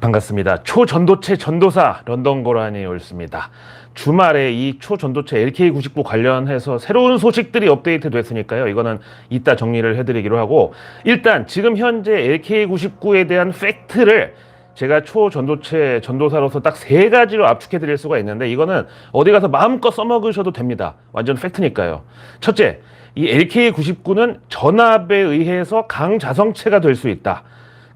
반갑습니다. 초전도체 전도사 런던 고란이 옳습니다. 주말에 이 초전도체 LK99 관련해서 새로운 소식들이 업데이트 됐으니까요. 이거는 이따 정리를 해드리기로 하고 일단 지금 현재 LK99에 대한 팩트를 제가 초전도체 전도사로서 딱 세 가지로 압축해 드릴 수가 있는데 이거는 어디 가서 마음껏 써먹으셔도 됩니다. 완전 팩트니까요. 첫째, 이 LK99는 전압에 의해서 강자성체가 될 수 있다.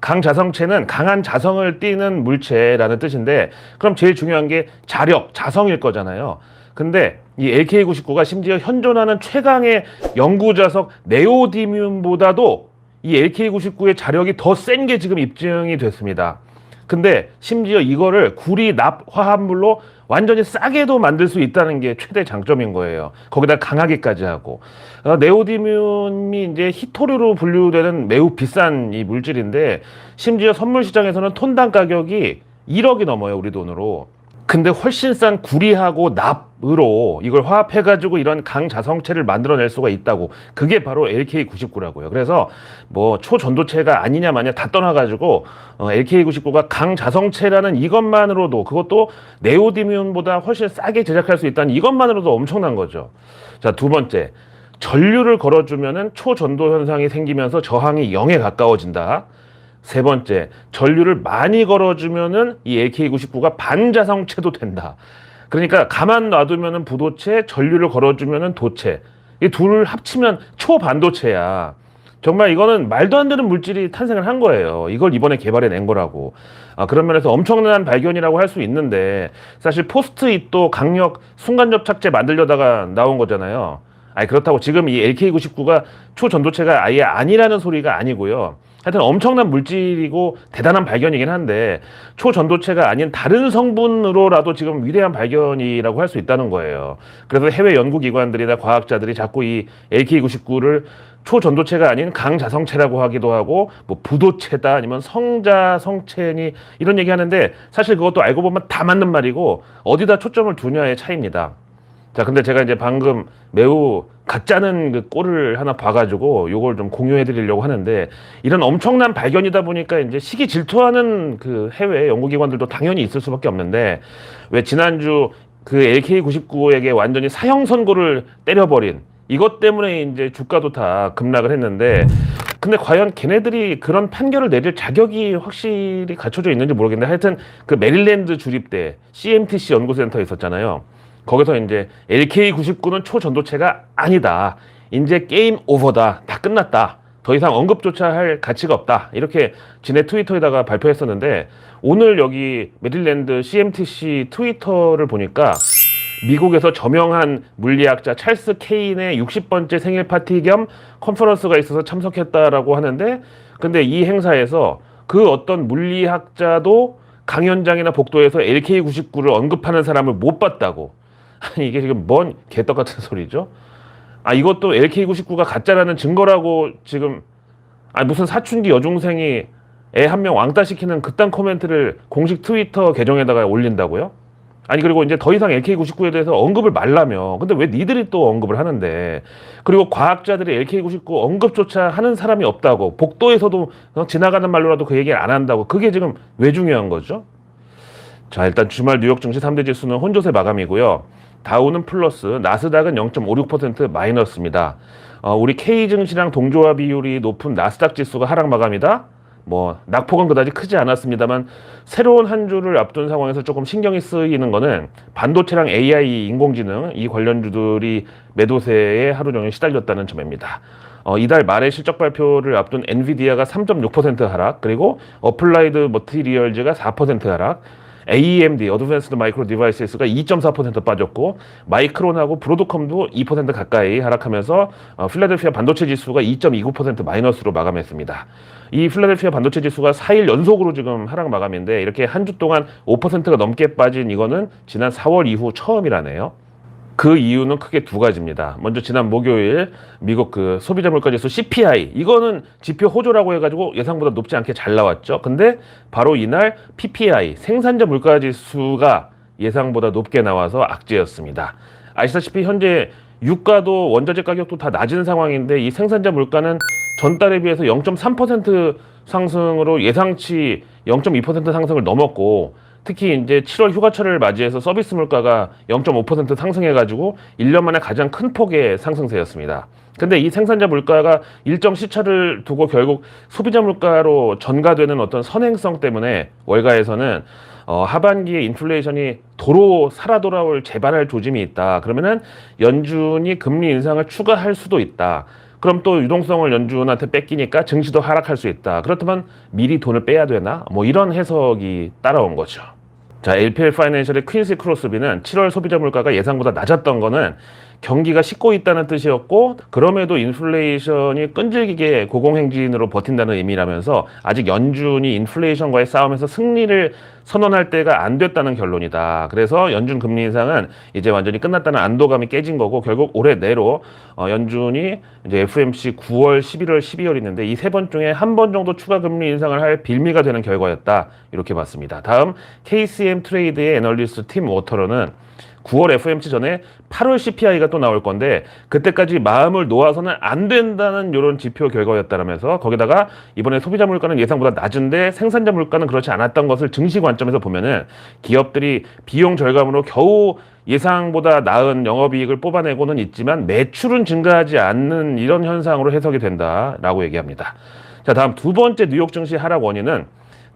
강자성체는 강한 자성을 띠는 물체라는 뜻인데 그럼 제일 중요한 게 자력, 자성일 거잖아요. 근데 이 LK99가 심지어 현존하는 최강의 연구자석 네오디뮴보다도 이 LK99의 자력이 더 센 게 지금 입증이 됐습니다. 근데 심지어 이거를 구리 납 화합물로 완전히 싸게도 만들 수 있다는 게 최대 장점인 거예요. 거기다 강하게까지 하고 어, 네오디뮴이 이제 히토류로 분류되는 매우 비싼 이 물질인데 심지어 선물 시장에서는 톤당 가격이 1억이 넘어요 우리 돈으로. 근데 훨씬 싼 구리하고 납으로 이걸 화합해가지고 이런 강자성체를 만들어낼 수가 있다고. 그게 바로 LK99라고요. 그래서 뭐 초전도체가 아니냐 마냐 다 떠나가지고 어, LK99가 강자성체라는 이것만으로도 그것도 네오디뮴보다 훨씬 싸게 제작할 수 있다는 이것만으로도 엄청난 거죠. 자, 두 번째. 전류를 걸어주면은 초전도 현상이 생기면서 저항이 0에 가까워진다. 세 번째, 전류를 많이 걸어주면은 이 AK99가 반자성체도 된다. 그러니까 가만 놔두면은 부도체, 전류를 걸어주면은 도체. 이 둘을 합치면 초반도체야. 정말 이거는 말도 안 되는 물질이 탄생을 한 거예요. 이걸 이번에 개발해 낸 거라고. 아, 그런 면에서 엄청난 발견이라고 할 수 있는데 사실 포스트잇도 강력 순간 접착제 만들려다가 나온 거잖아요. 아니 그렇다고 지금 이 LK99가 초전도체가 아예 아니라는 소리가 아니고요. 하여튼 엄청난 물질이고 대단한 발견이긴 한데 초전도체가 아닌 다른 성분으로라도 지금 위대한 발견이라고 할 수 있다는 거예요. 그래서 해외 연구기관들이나 과학자들이 자꾸 이 LK99를 초전도체가 아닌 강자성체라고 하기도 하고 뭐 부도체다 아니면 성자성체니 이런 얘기 하는데 사실 그것도 알고 보면 다 맞는 말이고 어디다 초점을 두냐의 차이입니다. 자, 근데 제가 이제 방금 매우 가짜는 그 꼴을 하나 봐가지고 요걸 좀 공유해 드리려고 하는데 이런 엄청난 발견이다 보니까 이제 시기 질투하는 그 해외 연구기관들도 당연히 있을 수밖에 없는데 왜 지난주 그 LK99에게 완전히 사형 선고를 때려버린 이것 때문에 이제 주가도 다 급락을 했는데 근데 과연 걔네들이 그런 판결을 내릴 자격이 확실히 갖춰져 있는지 모르겠는데 하여튼 그 메릴랜드 주립대 CMTC 연구센터 있었잖아요. 거기서 이제 LK99는 초전도체가 아니다. 이제 게임 오버다. 다 끝났다. 더 이상 언급조차 할 가치가 없다. 이렇게 지네 트위터에다가 발표했었는데 오늘 여기 메릴랜드 CMTC 트위터를 보니까 미국에서 저명한 물리학자 찰스 케인의 60번째 생일 파티 겸 컨퍼런스가 있어서 참석했다라고 하는데 근데 이 행사에서 그 어떤 물리학자도 강연장이나 복도에서 LK99를 언급하는 사람을 못 봤다고. 아니 이게 지금 뭔 개떡 같은 소리죠? 아 이것도 LK99가 가짜라는 증거라고 지금 아 무슨 사춘기 여중생이 애 한 명 왕따 시키는 그딴 코멘트를 공식 트위터 계정에다가 올린다고요? 아니 그리고 이제 더 이상 LK99에 대해서 언급을 말라며 근데 왜 니들이 또 언급을 하는데 그리고 과학자들이 LK99 언급조차 하는 사람이 없다고 복도에서도 어, 지나가는 말로라도 그 얘기를 안 한다고 그게 지금 왜 중요한 거죠? 자 일단 주말 뉴욕 증시 3대 지수는 혼조세 마감이고요. 다우는 플러스, 나스닥은 0.56% 마이너스입니다. 어, 우리 K 증시랑 동조화 비율이 높은 나스닥 지수가 하락 마감이다. 뭐 낙폭은 그다지 크지 않았습니다만 새로운 한 주를 앞둔 상황에서 조금 신경이 쓰이는 거는 반도체랑 AI 인공지능 이 관련주들이 매도세에 하루 종일 시달렸다는 점입니다. 어, 이달 말에 실적 발표를 앞둔 엔비디아가 3.6% 하락, 그리고 어플라이드 머티리얼즈가 4% 하락, AMD, 어드밴스드 마이크로 디바이스가 2.4% 빠졌고 마이크론하고 브로드컴도 2% 가까이 하락하면서 어, 필라델피아 반도체 지수가 2.29% 마이너스로 마감했습니다. 이 필라델피아 반도체 지수가 4일 연속으로 지금 하락 마감인데 이렇게 한 주 동안 5%가 넘게 빠진 이거는 지난 4월 이후 처음이라네요. 그 이유는 크게 두 가지입니다. 먼저 지난 목요일 미국 그 소비자 물가 지수 CPI 이거는 지표 호조라고 해가지고 예상보다 높지 않게 잘 나왔죠. 근데 바로 이날 PPI 생산자 물가 지수가 예상보다 높게 나와서 악재였습니다. 아시다시피 현재 유가도 원자재 가격도 다 낮은 상황인데 이 생산자 물가는 전달에 비해서 0.3% 상승으로 예상치 0.2% 상승을 넘었고 특히 이제 7월 휴가철을 맞이해서 서비스 물가가 0.5% 상승해가지고 1년 만에 가장 큰 폭의 상승세였습니다. 근데 이 생산자 물가가 일정 시차를 두고 결국 소비자 물가로 전가되는 어떤 선행성 때문에 월가에서는 어, 하반기에 인플레이션이 도로 살아 돌아올 재발할 조짐이 있다. 그러면은 연준이 금리 인상을 추가할 수도 있다. 그럼 또 유동성을 연준한테 뺏기니까 증시도 하락할 수 있다. 그렇다면 미리 돈을 빼야 되나? 뭐 이런 해석이 따라온 거죠. 자, LPL 파이낸셜의 퀸시 크로스비는 7월 소비자 물가가 예상보다 낮았던 거는 경기가 식고 있다는 뜻이었고 그럼에도 인플레이션이 끈질기게 고공행진으로 버틴다는 의미라면서 아직 연준이 인플레이션과의 싸움에서 승리를 선언할 때가 안 됐다는 결론이다. 그래서 연준 금리 인상은 이제 완전히 끝났다는 안도감이 깨진 거고 결국 올해 내로 어, 연준이 이제 FMC 9월, 11월, 12월 있는데 이 세 번 중에 한 번 정도 추가 금리 인상을 할 빌미가 되는 결과였다. 이렇게 봤습니다. 다음 KCM 트레이드의 애널리스트 팀 워터러는 9월 FMC 전에 8월 CPI가 또 나올 건데 그때까지 마음을 놓아서는 안 된다는 이런 지표 결과였다라면서 거기다가 이번에 소비자 물가는 예상보다 낮은데 생산자 물가는 그렇지 않았던 것을 증시 관점에서 보면은 기업들이 비용 절감으로 겨우 예상보다 나은 영업이익을 뽑아내고는 있지만 매출은 증가하지 않는 이런 현상으로 해석이 된다라고 얘기합니다. 자 다음 두 번째 뉴욕 증시 하락 원인은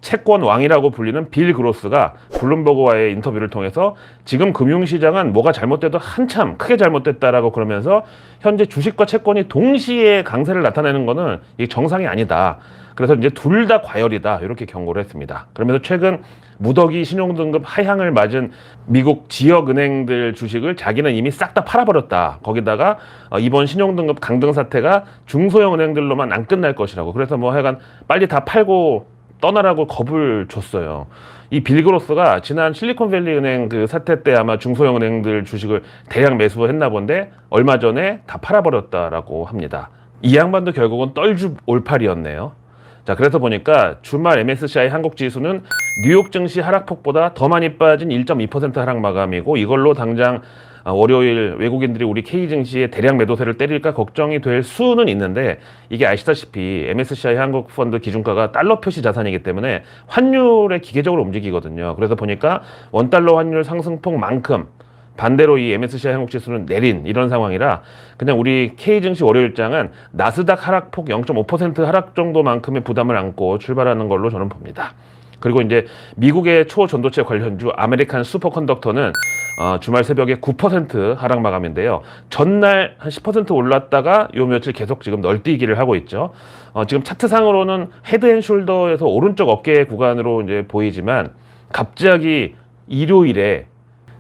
채권 왕이라고 불리는 빌 그로스가 블룸버그와의 인터뷰를 통해서 지금 금융시장은 뭐가 잘못돼도 한참 크게 잘못됐다라고 그러면서 현재 주식과 채권이 동시에 강세를 나타내는 거는 이 정상이 아니다. 그래서 이제 둘 다 과열이다 이렇게 경고를 했습니다. 그러면서 최근 무더기 신용등급 하향을 맞은 미국 지역 은행들 주식을 자기는 이미 싹 다 팔아버렸다. 거기다가 어, 이번 신용등급 강등 사태가 중소형 은행들로만 안 끝날 것이라고. 그래서 뭐 하여간 빨리 다 팔고 떠나라고 겁을 줬어요. 이 빌그로스가 지난 실리콘밸리 은행 그 사태 때 아마 중소형 은행들 주식을 대량 매수했나 본데 얼마 전에 다 팔아버렸다라고 합니다. 이 양반도 결국은 떨주 올팔이었네요. 자, 그래서 보니까 주말 MSCI 한국 지수는 뉴욕 증시 하락폭보다 더 많이 빠진 1.2% 하락 마감이고 이걸로 당장 아, 월요일 외국인들이 우리 K 증시에 대량 매도세를 때릴까 걱정이 될 수는 있는데 이게 아시다시피 MSCI 한국 펀드 기준가가 달러 표시 자산이기 때문에 환율에 기계적으로 움직이거든요. 그래서 보니까 원달러 환율 상승폭만큼 반대로 이 MSCI 한국 지수는 내린 이런 상황이라 그냥 우리 K 증시 월요일장은 나스닥 하락폭 0.5% 하락 정도만큼의 부담을 안고 출발하는 걸로 저는 봅니다. 그리고 이제 미국의 초전도체 관련주 아메리칸 슈퍼컨덕터는 어, 주말 새벽에 9% 하락 마감인데요. 전날 한 10% 올랐다가 요 며칠 계속 지금 널뛰기를 하고 있죠. 어, 지금 차트상으로는 헤드앤숄더에서 오른쪽 어깨 구간으로 이제 보이지만 갑자기 일요일에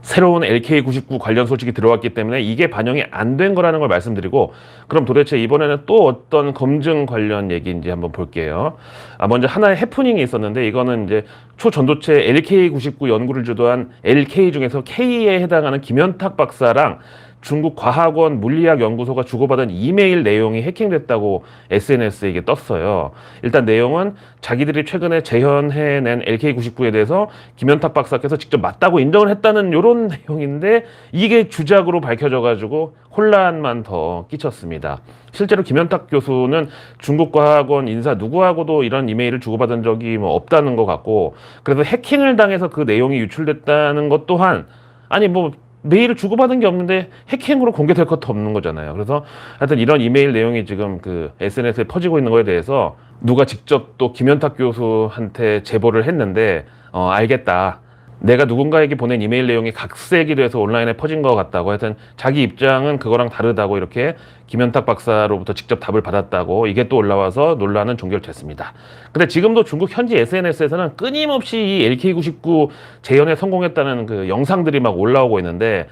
새로운 LK99 관련 소식이 들어왔기 때문에 이게 반영이 안 된 거라는 걸 말씀드리고 그럼 도대체 이번에는 또 어떤 검증 관련 얘기인지 한번 볼게요. 아, 먼저 하나의 해프닝이 있었는데 이거는 이제 초전도체 LK99 연구를 주도한 LK 중에서 K에 해당하는 김현탁 박사랑 중국 과학원 물리학 연구소가 주고받은 이메일 내용이 해킹됐다고 SNS에 이게 떴어요. 일단 내용은 자기들이 최근에 재현해낸 LK99에 대해서 김현탁 박사께서 직접 맞다고 인정을 했다는 이런 내용인데 이게 주작으로 밝혀져가지고 혼란만 더 끼쳤습니다. 실제로 김현탁 교수는 중국 과학원 인사 누구하고도 이런 이메일을 주고받은 적이 뭐 없다는 것 같고 그래서 해킹을 당해서 그 내용이 유출됐다는 것 또한 아니 뭐 메일을 주고받은 게 없는데 해킹으로 공개될 것도 없는 거잖아요. 그래서 하여튼 이런 이메일 내용이 지금 그 SNS에 퍼지고 있는 거에 대해서 누가 직접 또 김현탁 교수한테 제보를 했는데 어 알겠다. 내가 누군가에게 보낸 이메일 내용이 각색이 돼서 온라인에 퍼진 것 같다고 하여튼 자기 입장은 그거랑 다르다고 이렇게 김현탁 박사로부터 직접 답을 받았다고 이게 또 올라와서 논란은 종결됐습니다. 근데 지금도 중국 현지 SNS에서는 끊임없이 이 LK99 재현에 성공했다는 그 영상들이 막 올라오고 있는데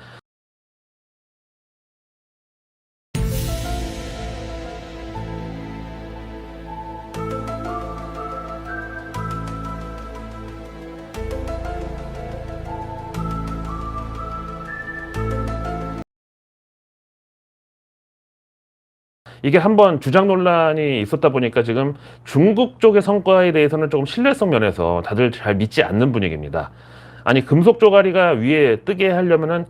이게 한번 주장 논란이 있었다 보니까 지금 중국 쪽의 성과에 대해서는 조금 신뢰성 면에서 다들 잘 믿지 않는 분위기입니다. 아니 금속 조가리가 위에 뜨게 하려면은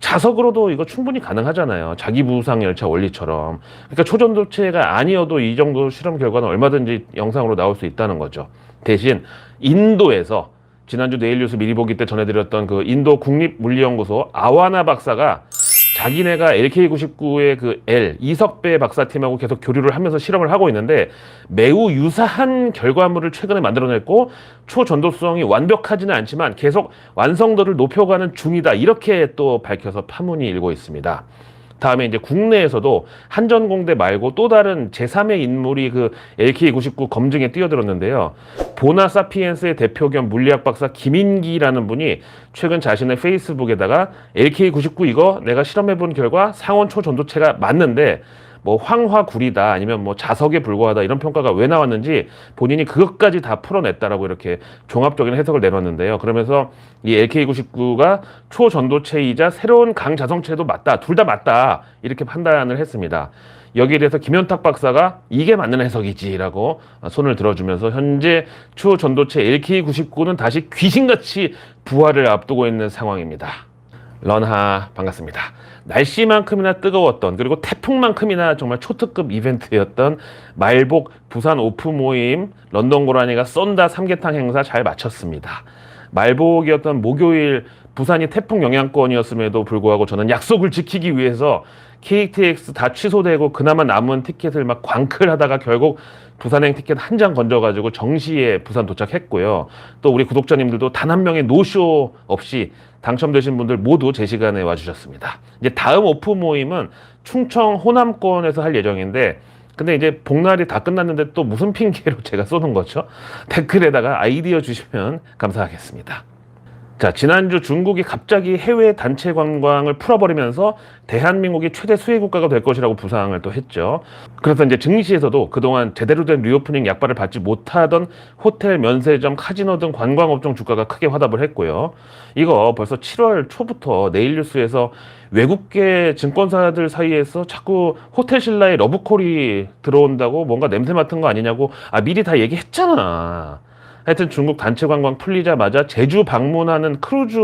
자석으로도 이거 충분히 가능하잖아요. 자기 부상 열차 원리처럼. 그러니까 초전도체가 아니어도 이 정도 실험 결과는 얼마든지 영상으로 나올 수 있다는 거죠. 대신 인도에서 지난주 내일 뉴스 미리 보기 때 전해드렸던 그 인도 국립물리연구소 아와나 박사가 자기네가 LK99의 그 L 이석배 박사팀하고 계속 교류를 하면서 실험을 하고 있는데 매우 유사한 결과물을 최근에 만들어냈고 초전도성이 완벽하지는 않지만 계속 완성도를 높여가는 중이다 이렇게 또 밝혀서 파문이 일고 있습니다. 다음에 이제 국내에서도 한전공대 말고 또 다른 제3의 인물이 그 LK99 검증에 뛰어들었는데요. 보나 사피엔스의 대표 겸 물리학 박사 김인기라는 분이 최근 자신의 페이스북에다가 LK99 이거 내가 실험해본 결과 상온 초전도체가 맞는데 뭐 황화구리다 아니면 뭐 자석에 불과하다 이런 평가가 왜 나왔는지 본인이 그것까지 다 풀어냈다라고 이렇게 종합적인 해석을 내놨는데요. 그러면서 이 LK99가 초전도체이자 새로운 강자성체도 맞다. 둘 다 맞다. 이렇게 판단을 했습니다. 여기에 대해서 김현탁 박사가 이게 맞는 해석이지라고 손을 들어주면서 현재 초전도체 LK99는 다시 귀신같이 부활을 앞두고 있는 상황입니다. 런하 반갑습니다. 날씨만큼이나 뜨거웠던 그리고 태풍만큼이나 정말 초특급 이벤트였던 말복 부산 오프 모임 런던 고라니가 쏜다 삼계탕 행사 잘 마쳤습니다. 말복이었던 목요일 부산이 태풍 영향권이었음에도 불구하고 저는 약속을 지키기 위해서 KTX 다 취소되고 그나마 남은 티켓을 막 광클하다가 결국 부산행 티켓 한 장 건져가지고 정시에 부산 도착했고요. 또 우리 구독자님들도 단 한 명의 노쇼 없이 당첨되신 분들 모두 제 시간에 와주셨습니다. 이제 다음 오프 모임은 충청 호남권에서 할 예정인데 근데 이제 복날이 다 끝났는데 또 무슨 핑계로 제가 쏘는 거죠? 댓글에다가 아이디어 주시면 감사하겠습니다. 자, 지난주 중국이 갑자기 해외 단체 관광을 풀어버리면서 대한민국이 최대 수혜 국가가 될 것이라고 부상을 또 했죠. 그래서 이제 증시에서도 그동안 제대로 된 리오프닝 약발을 받지 못하던 호텔, 면세점, 카지노 등 관광업종 주가가 크게 화답을 했고요. 이거 벌써 7월 초부터 내일 뉴스에서 외국계 증권사들 사이에서 자꾸 호텔 신라에 러브콜이 들어온다고 뭔가 냄새 맡은 거 아니냐고 아 미리 다 얘기했잖아. 하여튼 중국 단체 관광 풀리자마자 제주 방문하는 크루즈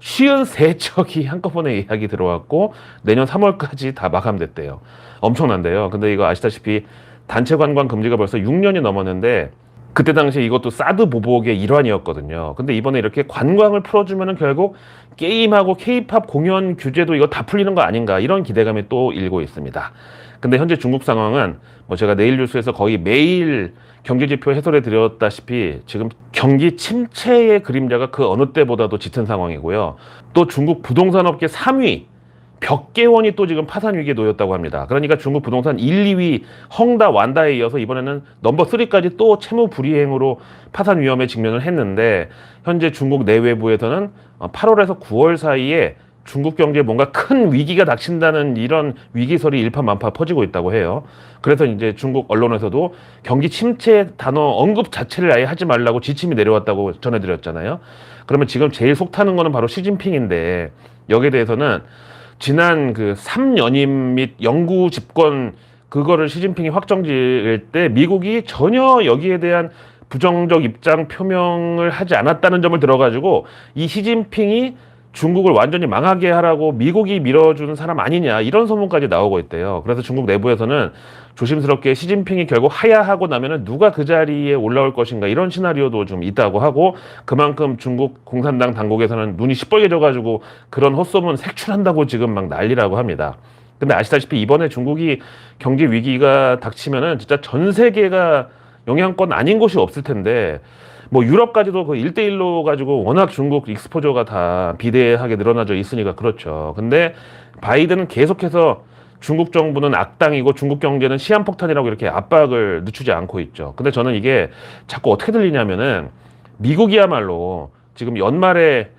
쉬운 세 척이 한꺼번에 예약이 들어왔고 내년 3월까지 다 마감됐대요. 엄청난데요. 근데 이거 아시다시피 단체 관광 금지가 벌써 6년이 넘었는데 그때 당시에 이것도 사드 보복의 일환이었거든요. 근데 이번에 이렇게 관광을 풀어주면은 결국 게임하고 케이팝 공연 규제도 이거 다 풀리는 거 아닌가 이런 기대감이 또 일고 있습니다. 근데 현재 중국 상황은 뭐 제가 내일 뉴스에서 거의 매일 경제지표 해설해 드렸다시피 지금 경기 침체의 그림자가 그 어느 때보다도 짙은 상황이고요. 또 중국 부동산 업계 3위 벽계원이 또 지금 파산 위기에 놓였다고 합니다. 그러니까 중국 부동산 1, 2위 헝다 완다에 이어서 이번에는 넘버 3까지 또 채무 불이행으로 파산 위험에 직면을 했는데 현재 중국 내외부에서는 8월에서 9월 사이에 중국 경제에 뭔가 큰 위기가 닥친다는 이런 위기설이 일파만파 퍼지고 있다고 해요. 그래서 이제 중국 언론에서도 경기 침체 단어 언급 자체를 아예 하지 말라고 지침이 내려왔다고 전해드렸잖아요. 그러면 지금 제일 속 타는 거는 바로 시진핑인데 여기에 대해서는 지난 그 3연임 및 영구 집권 그거를 시진핑이 확정 지을 때 미국이 전혀 여기에 대한 부정적 입장 표명을 하지 않았다는 점을 들어가지고 이 시진핑이 중국을 완전히 망하게 하라고 미국이 밀어주는 사람 아니냐 이런 소문까지 나오고 있대요. 그래서 중국 내부에서는 조심스럽게 시진핑이 결국 하야하고 나면은 누가 그 자리에 올라올 것인가 이런 시나리오도 좀 있다고 하고 그만큼 중국 공산당 당국에서는 눈이 시뻘개져가지고 그런 헛소문 색출한다고 지금 막 난리라고 합니다. 근데 아시다시피 이번에 중국이 경제 위기가 닥치면은 진짜 전 세계가 영향권 아닌 곳이 없을 텐데 뭐 유럽까지도 그 1대1로 가지고 워낙 중국 익스포저가 다 비대하게 늘어나져 있으니까 그렇죠. 근데 바이든은 계속해서 중국 정부는 악당이고 중국 경제는 시한폭탄이라고 이렇게 압박을 늦추지 않고 있죠. 근데 저는 이게 자꾸 어떻게 들리냐면은 미국이야말로 지금 연말에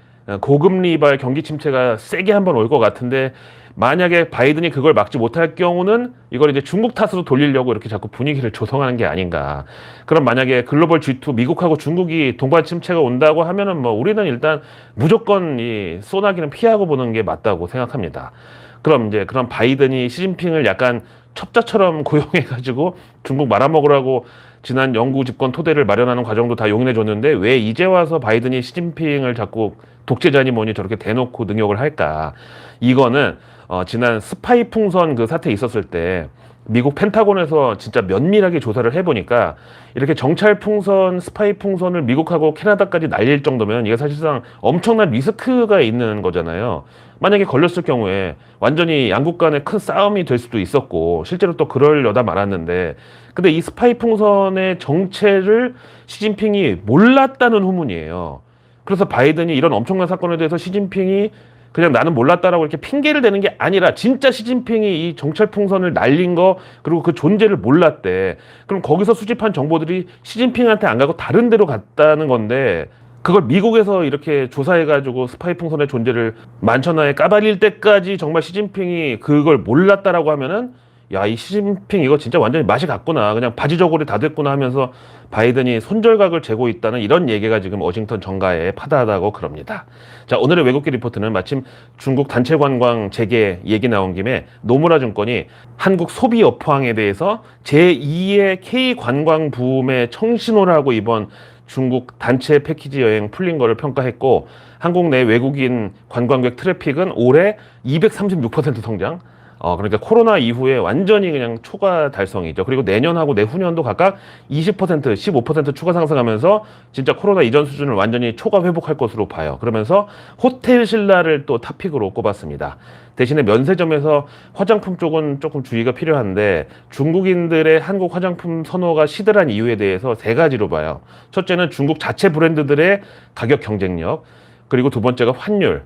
고금리 발 경기 침체가 세게 한번 올 것 같은데 만약에 바이든이 그걸 막지 못할 경우는 이걸 이제 중국 탓으로 돌리려고 이렇게 자꾸 분위기를 조성하는 게 아닌가. 그럼 만약에 글로벌 G2 미국하고 중국이 동반 침체가 온다고 하면은 뭐 우리는 일단 무조건 이 소나기는 피하고 보는 게 맞다고 생각합니다. 그럼 이제 그런 바이든이 시진핑을 약간 첩자처럼 고용해 가지고 중국 말아먹으라고 지난 영구 집권 토대를 마련하는 과정도 다 용인해 줬는데 왜 이제 와서 바이든이 시진핑을 자꾸 독재자니 뭐니 저렇게 대놓고 능욕을 할까? 이거는 어, 지난 스파이 풍선 그 사태 있었을 때 미국 펜타곤에서 진짜 면밀하게 조사를 해보니까 이렇게 정찰 풍선, 스파이 풍선을 미국하고 캐나다까지 날릴 정도면 이게 사실상 엄청난 리스크가 있는 거잖아요. 만약에 걸렸을 경우에 완전히 양국 간에 큰 싸움이 될 수도 있었고 실제로 또 그러려다 말았는데 근데 이 스파이 풍선의 정체를 시진핑이 몰랐다는 후문이에요. 그래서 바이든이 이런 엄청난 사건에 대해서 시진핑이 그냥 나는 몰랐다라고 이렇게 핑계를 대는 게 아니라 진짜 시진핑이 이 정찰 풍선을 날린 거 그리고 그 존재를 몰랐대. 그럼 거기서 수집한 정보들이 시진핑한테 안 가고 다른 데로 갔다는 건데 그걸 미국에서 이렇게 조사해가지고 스파이 풍선의 존재를 만천하에 까발릴 때까지 정말 시진핑이 그걸 몰랐다라고 하면은 야, 이 시진핑 이거 진짜 완전히 맛이 갔구나. 그냥 바지저고리 다 됐구나 하면서 바이든이 손절각을 재고 있다는 이런 얘기가 지금 워싱턴 정가에 파다하다고 그럽니다. 자, 오늘의 외국계 리포트는 마침 중국 단체 관광 재개 얘기 나온 김에 노무라 증권이 한국 소비 업황에 대해서 제2의 K 관광 부음의 청신호라고 이번 중국 단체 패키지 여행 풀린 거를 평가했고 한국 내 외국인 관광객 트래픽은 올해 236% 성장. 어, 그러니까 코로나 이후에 완전히 그냥 초과 달성이죠. 그리고 내년하고 내후년도 각각 20%, 15% 추가 상승하면서 진짜 코로나 이전 수준을 완전히 초과 회복할 것으로 봐요. 그러면서 호텔 신라를 또 탑픽으로 꼽았습니다. 대신에 면세점에서 화장품 쪽은 조금 주의가 필요한데 중국인들의 한국 화장품 선호가 시들한 이유에 대해서 세 가지로 봐요. 첫째는 중국 자체 브랜드들의 가격 경쟁력, 그리고 두 번째가 환율,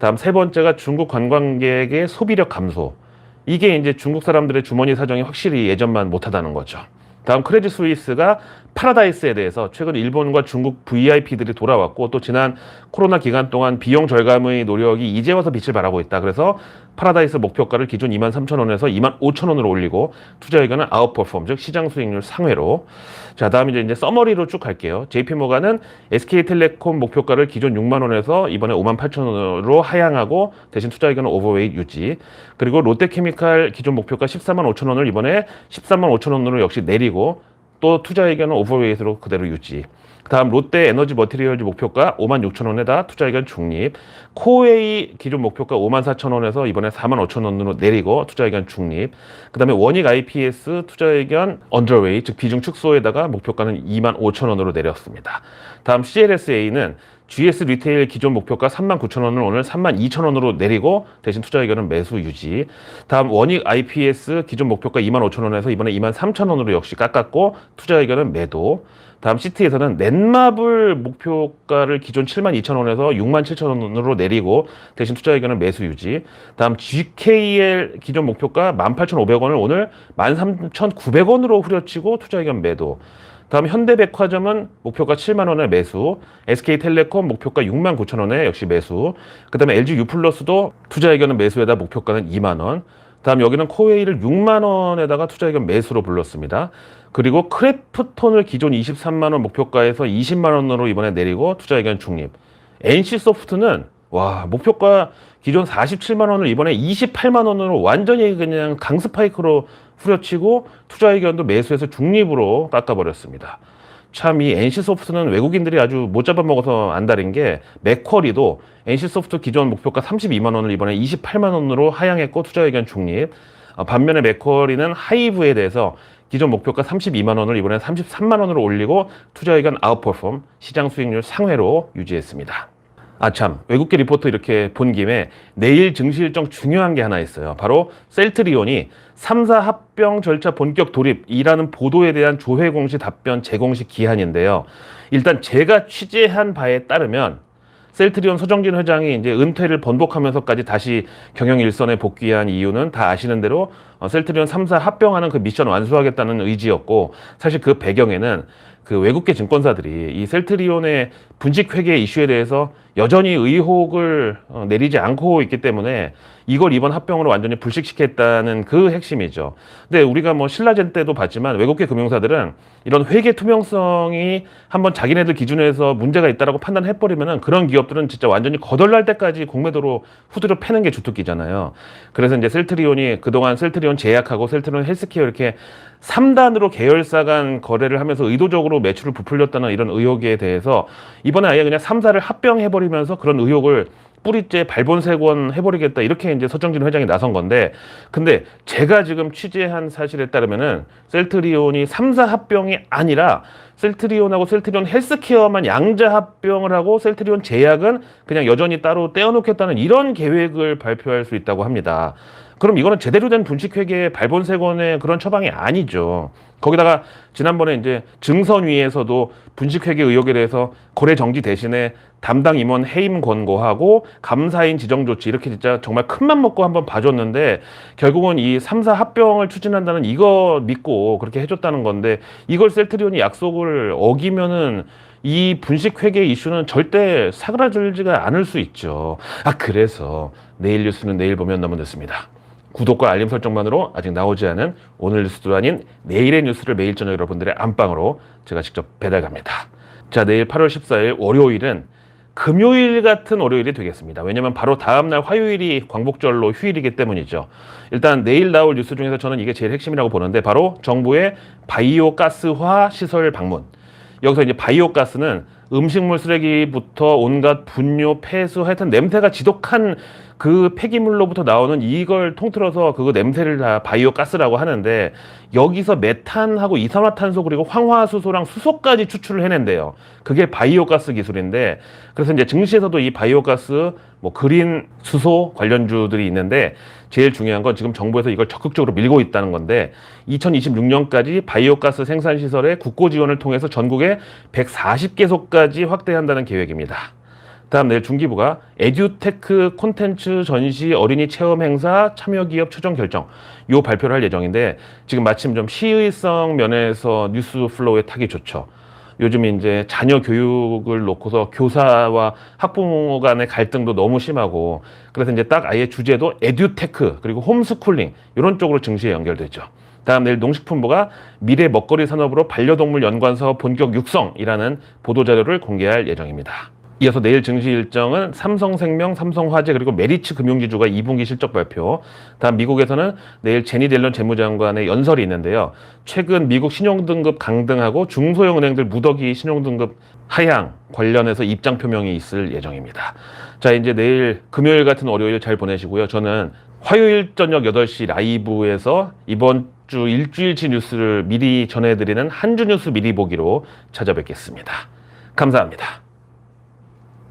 다음 세 번째가 중국 관광객의 소비력 감소. 이게 이제 중국 사람들의 주머니 사정이 확실히 예전만 못하다는 거죠. 다음 크레딧 스위스가 파라다이스에 대해서 최근 일본과 중국 VIP들이 돌아왔고 또 지난 코로나 기간 동안 비용 절감의 노력이 이제 와서 빛을 발하고 있다. 그래서 파라다이스 목표가를 기존 2만 3천 원에서 2만 5천 원으로 올리고 투자 의견은 아웃퍼폼 즉 시장 수익률 상회로 자 다음 이제 이제 서머리로 쭉 갈게요. JP모가는 SK텔레콤 목표가를 기존 6만 원에서 이번에 5만 8천 원으로 하향하고 대신 투자 의견은 오버웨이트 유지 그리고 롯데케미칼 기존 목표가 14만 5천 원을 이번에 13만 5천 원으로 역시 내리고 또 투자 의견은 오버웨이트로 그대로 유지. 다음 롯데 에너지 머티리얼즈 목표가 5만 6천 원에다 투자 의견 중립. 코웨이 기존 목표가 5만 4천 원에서 이번에 4만 5천 원으로 내리고 투자 의견 중립. 그 다음에 원익 IPS 투자 의견 언더웨이 즉 비중 축소에다가 목표가는 2만 5천 원으로 내렸습니다. 다음 CLSA는 GS 리테일 기존 목표가 3만 9천 원을 오늘 3만 2천 원으로 내리고 대신 투자 의견은 매수 유지. 다음 원익 IPS 기존 목표가 2만 5천 원에서 이번에 2만 3천 원으로 역시 깎았고 투자 의견은 매도. 다음 시티에서는 넷마블 목표가를 기존 7만 2천 원에서 6만 7천 원으로 내리고 대신 투자 의견은 매수 유지. 다음 GKL 기존 목표가 18,500원을 오늘 13,900원으로 후려치고 투자 의견 매도. 다음 현대백화점은 목표가 7만 원에 매수, SK텔레콤 목표가 6만 9천 원에 역시 매수, 그 다음에 LG U+도 투자 의견은 매수에다 목표가는 2만 원, 다음 여기는 코웨이를 6만 원에다가 투자 의견 매수로 불렀습니다. 그리고 크래프톤을 기존 23만 원 목표가에서 20만 원으로 이번에 내리고 투자 의견 중립. NC소프트는 와 목표가 기존 47만 원을 이번에 28만 원으로 완전히 그냥 강스파이크로 후려치고 투자 의견도 매수해서 중립으로 깎아버렸습니다. 참 이 NC소프트는 외국인들이 아주 못 잡아먹어서 안달인 게 맥쿼리도 NC소프트 기존 목표가 32만 원을 이번에 28만 원으로 하향했고 투자 의견 중립. 어, 반면에 맥쿼리는 하이브에 대해서 기존 목표가 32만 원을 이번에 33만 원으로 올리고 투자 의견 아웃퍼폼 시장 수익률 상회로 유지했습니다. 아참 외국계 리포트 이렇게 본 김에 내일 증시 일정 중요한 게 하나 있어요. 바로 셀트리온이 3사 합병 절차 본격 돌입이라는 보도에 대한 조회 공시 답변 제공식 기한인데요. 일단 제가 취재한 바에 따르면 셀트리온 서정진 회장이 이제 은퇴를 번복하면서까지 다시 경영 일선에 복귀한 이유는 다 아시는 대로 어, 셀트리온 3사 합병하는 그 미션 완수하겠다는 의지였고 사실 그 배경에는 그 외국계 증권사들이 이 셀트리온의 분식 회계 이슈에 대해서 여전히 의혹을 어, 내리지 않고 있기 때문에 이걸 이번 합병으로 완전히 불식시켰다는 그 핵심이죠. 근데 우리가 뭐 신라젠 때도 봤지만 외국계 금융사들은 이런 회계 투명성이 한번 자기네들 기준에서 문제가 있다라고 판단해버리면은 그런 기업들은 진짜 완전히 거덜날 때까지 공매도로 후드려 패는 게 주특기잖아요. 그래서 이제 셀트리온이 그동안 셀트리온 제약하고 셀트리온 헬스케어 이렇게 3단으로 계열사 간 거래를 하면서 의도적으로 매출을 부풀렸다는 이런 의혹에 대해서 이번에 아예 그냥 3사를 합병해버린 해버리면서 그런 의혹을 뿌리째 발본색원 해버리겠다 이렇게 이제 서정진 회장이 나선 건데 근데 제가 지금 취재한 사실에 따르면은 셀트리온이 3사 합병이 아니라 셀트리온하고 셀트리온 헬스케어만 양자 합병을 하고 셀트리온 제약은 그냥 여전히 따로 떼어놓겠다는 이런 계획을 발표할 수 있다고 합니다. 그럼 이거는 제대로 된 분식회계 발본색원의 그런 처방이 아니죠. 거기다가 지난번에 이제 증선위에서도 분식회계 의혹에 대해서 거래 정지 대신에 담당 임원 해임 권고하고 감사인 지정 조치 이렇게 진짜 정말 큰맘 먹고 한번 봐줬는데 결국은 이 3사 합병을 추진한다는 이거 믿고 그렇게 해줬다는 건데 이걸 셀트리온이 약속을 어기면은 이 분식 회계 이슈는 절대 사그라들지가 않을 수 있죠. 아 그래서 내일 뉴스는 내일 보면 너무 늦습니다. 구독과 알림 설정만으로 아직 나오지 않은 오늘 뉴스도 아닌 내일의 뉴스를 매일 저녁 여러분들의 안방으로 제가 직접 배달 갑니다. 자, 내일 8월 14일 월요일은 금요일 같은 월요일이 되겠습니다. 왜냐면 바로 다음날 화요일이 광복절로 휴일이기 때문이죠. 일단 내일 나올 뉴스 중에서 저는 이게 제일 핵심이라고 보는데 바로 정부의 바이오 가스화 시설 방문. 여기서 이제 바이오 가스는 음식물 쓰레기부터 온갖 분뇨, 폐수, 하여튼 냄새가 지독한 그 폐기물로부터 나오는 이걸 통틀어서 그 냄새를 다 바이오 가스라고 하는데 여기서 메탄하고 이산화탄소 그리고 황화수소랑 수소까지 추출을 해낸대요. 그게 바이오 가스 기술인데 그래서 이제 증시에서도 이 바이오 가스 뭐 그린 수소 관련주들이 있는데 제일 중요한 건 지금 정부에서 이걸 적극적으로 밀고 있다는 건데 2026년까지 바이오 가스 생산 시설의 국고 지원을 통해서 전국에 140개소까지 확대한다는 계획입니다. 다음 내일 중기부가 에듀테크 콘텐츠 전시 어린이 체험 행사 참여 기업 최종 결정 요 발표를 할 예정인데 지금 마침 좀 시의성 면에서 뉴스 플로우에 타기 좋죠. 요즘 이제 자녀 교육을 놓고서 교사와 학부모 간의 갈등도 너무 심하고 그래서 이제 딱 아예 주제도 에듀테크 그리고 홈스쿨링 이런 쪽으로 증시에 연결되죠. 다음 내일 농식품부가 미래 먹거리 산업으로 반려동물 연관 사업 본격 육성이라는 보도 자료를 공개할 예정입니다. 이어서 내일 증시 일정은 삼성생명, 삼성화재 그리고 메리츠 금융지주가 2분기 실적 발표. 다음 미국에서는 내일 제니 델런 재무장관의 연설이 있는데요. 최근 미국 신용등급 강등하고 중소형 은행들 무더기 신용등급 하향 관련해서 입장 표명이 있을 예정입니다. 자, 이제 내일 금요일 같은 월요일 잘 보내시고요. 저는 화요일 저녁 8시 라이브에서 이번 주 일주일치 뉴스를 미리 전해드리는 한주 뉴스 미리 보기로 찾아뵙겠습니다. 감사합니다.